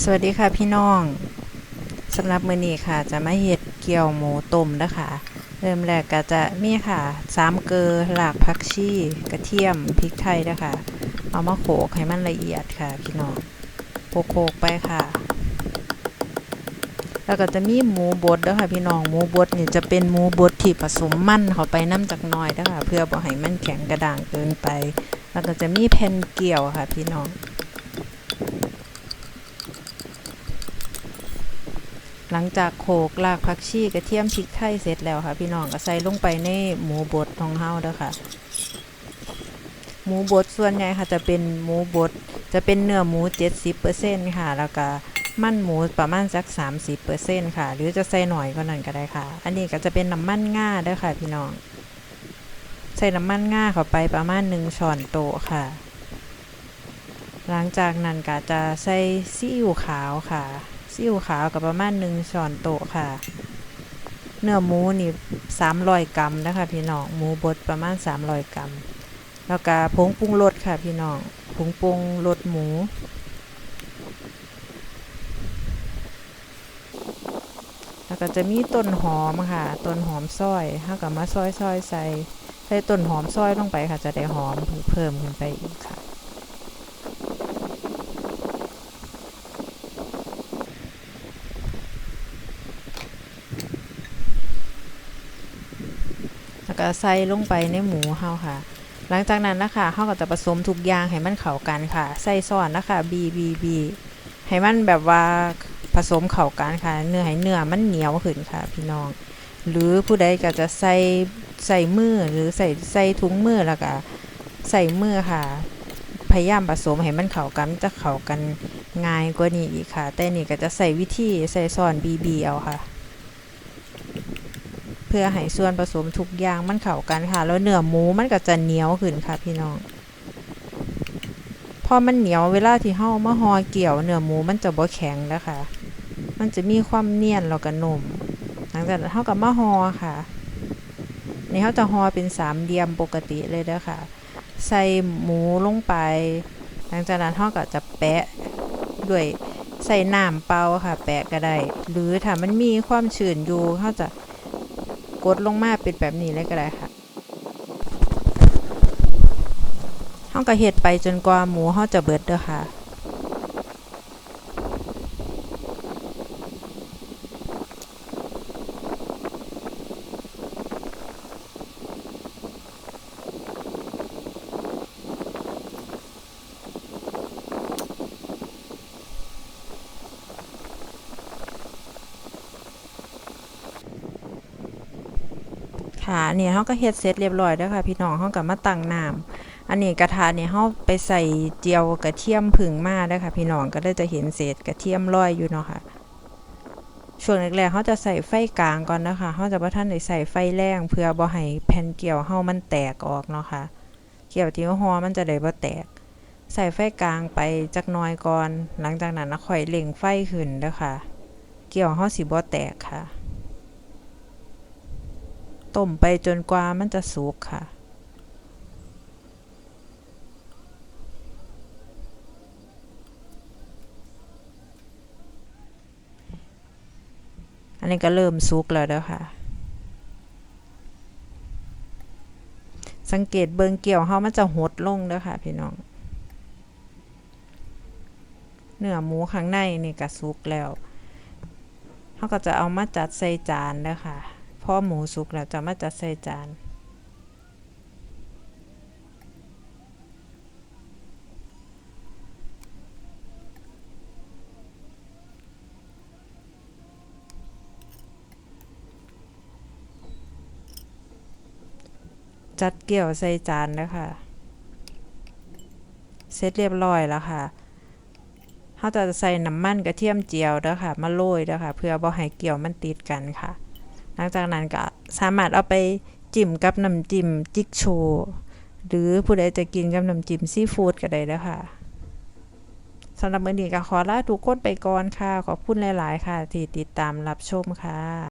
สวัสดีค่ะพี่น้องสำหรับมื้อนี้ค่ะ จะมาเฮ็ดเกี๊ยวหมูต้มนะคะ เริ่มแรกก็จะมีค่ะสามเกลือหลากผักชีกระเทียมพริกไทยนะคะ เอามาโขกให้มันละเอียดค่ะ พี่น้องโขลกไปค่ะ แล้วก็จะมีหมูบดด้วยค่ะ พี่น้องหมูบดเนี่ยจะเป็นหมูบดที่ผสมมันเข้าไปน้ำจากน้อยด้วยค่ะเพื่อบ่ให้มันแข็งกระด้างเกินไป แล้วก็จะมีแผ่นเกี๊ยวค่ะ พี่น้อง หลังจากโขลกรากผักชีกระเทียมพริกไทยเสร็จแล้วค่ะพี่น้องก็ใส่ลงไปในหมูบดของเฮาเด้อค่ะ หมูบดส่วนใหญ่ค่ะจะเป็นหมูบดจะเป็นเนื้อหมู 70%ค่ะ แล้วก็มันหมูประมาณสัก 30%ค่ะ หรือจะใส่หน่อยก็นั่นก็ได้ค่ะ อันนี้ก็จะเป็นน้ำมันง่าเด้อค่ะ พี่น้อง ใส่น้ำมันง่าเข้าไปประมาณ1ช้อนโต๊ะค่ะ หลังจากนั้นก็จะใส่ซีอิ๊วขาวค่ะ ซีอิ๊วขาวกับประมาณหนึ่งช้อนโต๊ะค่ะ เนื้อหมูนี่สามร้อยกรัมนะคะพี่น้อง หมูบดประมาณสามร้อยกรัม แล้วก็ผงปรุงรสค่ะพี่น้อง ผงปรุงรสหมูแล้วก็จะมีต้นหอมค่ะ ต้นหอมซอยเท่ากับมาซอยซอยใส่ใส่ต้นหอมซอยลงไปค่ะ จะได้หอมเพิ่มขึ้นไปอีกค่ะ ก็ใส่ลงไปในหมูเฮาค่ะ หลังจากนั้นนะคะเฮาก็จะผสมทุกอย่างให้มันเข้ากันค่ะ ใส่ซ้อนนะคะบีบีบีให้มันแบบว่าผสมเข้ากันค่ะ เนื้อให้เนื้อมันเหนียวขึ้นค่ะ พี่น้อง หรือผู้ใดก็จะใส่ใส่มือหรือใส่ใส่ถุงมือแล้วก็ใส่มือค่ะ พยายามผสมให้มันเข้ากันมันจะเข้ากันง่ายกว่านี้อีกค่ะ แต่นี่ก็จะใส่วิธีใส่ซ้อนบีบีเอาค่ะ พื่อให้ส่วนผสมทุกอย่างมันเข้ากันค่ะ แล้วเนื้อหมูมันก็จะเหนียวขึ้นค่ะพี่น้อง พอมันเหนียวเวลาที่เฮามาห่อเกี่ยวเนื้อหมูมันจะบ่แข็งแล้วค่ะมันจะมีความเนียนแล้วก็นุ่มหลังจากนั้นเฮาก็มาห่อค่ะนี่เฮาจะห่อเป็นสามเหลี่ยมปกติเลยเด้อค่ะ ใส่หมูลงไป หลังจากนั้นเฮาก็จะแปะด้วยใส่น้ำเปล่าค่ะ แปะก็ได้ หรือถ้ามันมีความชื้นอยู่เฮาจะ กดลงมาเป็นแบบนี้เลยก็ได้ค่ะเฮาก็เฮ็ดไปจนกว่าหมูเฮาจะเบิดเด้อค่ะ ค่ะเนี่ยเฮาก็เฮ็ดเสร็จเรียบร้อยแล้วค่ะ พี่น้องเฮาก็มาตั้งน้ำอันนี้กระทะเนี่ยเฮาไปใส่เจียวกระเทียมผึ่งมาได้อค่ะ พี่น้องก็เลยจะเห็นเศษกระเทียมลอยอยู่เนาะค่ะช่วงแรกๆเฮาจะใส่ไฟกลางก่อนนะคะเฮาจะบ่ทันได้ใส่ไฟแรงเพื่อบ่ให้แผ่นเกี๊ยวเฮามันแตกออกเนาะค่ะ เกี๊ยวที่ห่อมันจะได้บ่แตก ใส่ไฟกลางไปจักน่อยก่อน หลังจากนั้นนะค่อยเร่งไฟขึ้นเด้อค่ะ เกี๊ยวเฮาสิบ่แตกค่ะ ต้มไปจนกว่ามันจะสุกค่ะ อันนี้ก็เริ่มสุกแล้วเด้อค่ะ สังเกตเบิงเกี่ยวเฮามันจะหดลงเด้อค่ะ พี่น้อง เนื้อหมูข้างในนี่ก็สุกแล้วเฮาก็จะเอามาจัดใส่จานเด้อค่ะ พอหมูสุกแล้วจะมาจัดใส่จาน จัดเกี่ยวใส่จานแล้วค่ะเสร็จเรียบร้อยแล้วค่ะเขาจะใส่น้ำมันกระเทียมเจียวเด้อค่ะ มาโรยเด้อค่ะ เพื่อบ่ให้เกี่ยวมันติดกันค่ะ หลังจากนั้นก็สามารถเอาไปจิ้มกับน้ำจิ้มจิกโชหรือผู้ใดจะกินกับน้ำจิ้มซีฟู้ดก็ได้แล้วค่ะสำหรับมื้อนี้ก็ขอลาทุกคนไปก่อนค่ะ ขอบคุณหลาย ๆ ค่ะ ที่ติดตามรับชมค่ะ